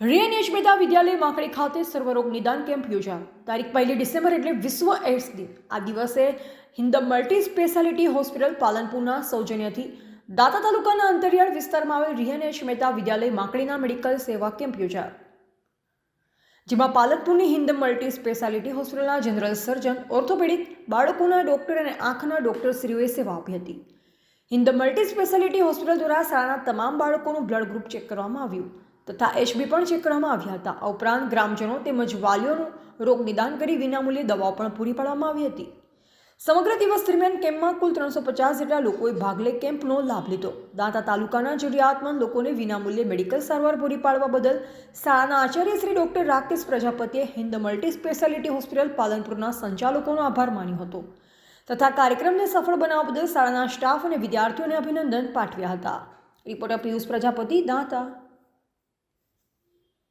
રિયનેશ મહેતા વિદ્યાલય માકડી ખાતે સર્વરોગ નિદાન કેમ્પ યોજાયો. તારીખ પહેલી ડિસેમ્બર એટલે વિશ્વ એડ્સ દિન. આ દિવસે હિન્દ મલ્ટી સ્પેશિયાલિટી હોસ્પિટલ પાલનપુરના સૌજન્યથી દાતા તાલુકાના અંતરિયાળ વિસ્તારમાં આવેલ રિયનેશ મહેતા વિદ્યાલય માકડીના મેડિકલ સેવા કેમ્પ યોજાયો. જેમાં પાલનપુરની હિન્દ મલ્ટી સ્પેશિયાલિટી હોસ્પિટલના જનરલ સર્જન, ઓર્થોપેડિક, બાળકોના ડોક્ટર અને આંખના ડોક્ટરશ્રીઓએ સેવા આપી હતી. હિન્દ મલ્ટી સ્પેશિયાલિટી હોસ્પિટલ દ્વારા શાળાના તમામ બાળકોનું બ્લડ ગ્રુપ ચેક કરવામાં આવ્યું. તથા એશબી પણ ચેક આવ્યા હતા. આ ઉપરાંત ગ્રામજનો તેમજ વાલીઓનું રોગ નિદાન કરી વિનામૂલ્યે દવાઓ પણ પૂરી પાડવામાં આવી હતી. સમગ્ર દિવસ દરમિયાન કેમ્પમાં કુલ ત્રણસો પચાસ જેટલા લોકોએ ભાગ લઈ કેમ્પનો લાભ લીધો. દાંતા તાલુકાના જરૂરિયાતમંદ લોકોને વિનામૂલ્યે મેડિકલ સારવાર પૂરી પાડવા બદલ શાળાના આચાર્ય શ્રી ડોક્ટર રાકેશ પ્રજાપતિએ હિન્દ મલ્ટી સ્પેશિયાલિટી હોસ્પિટલ પાલનપુરના સંચાલકોનો આભાર માન્યો હતો તથા કાર્યક્રમને સફળ બનાવવા બદલ શાળાના સ્ટાફ અને વિદ્યાર્થીઓને અભિનંદન પાઠવ્યા હતા. રિપોર્ટર પિયુષ પ્રજાપતિ, દાંતા.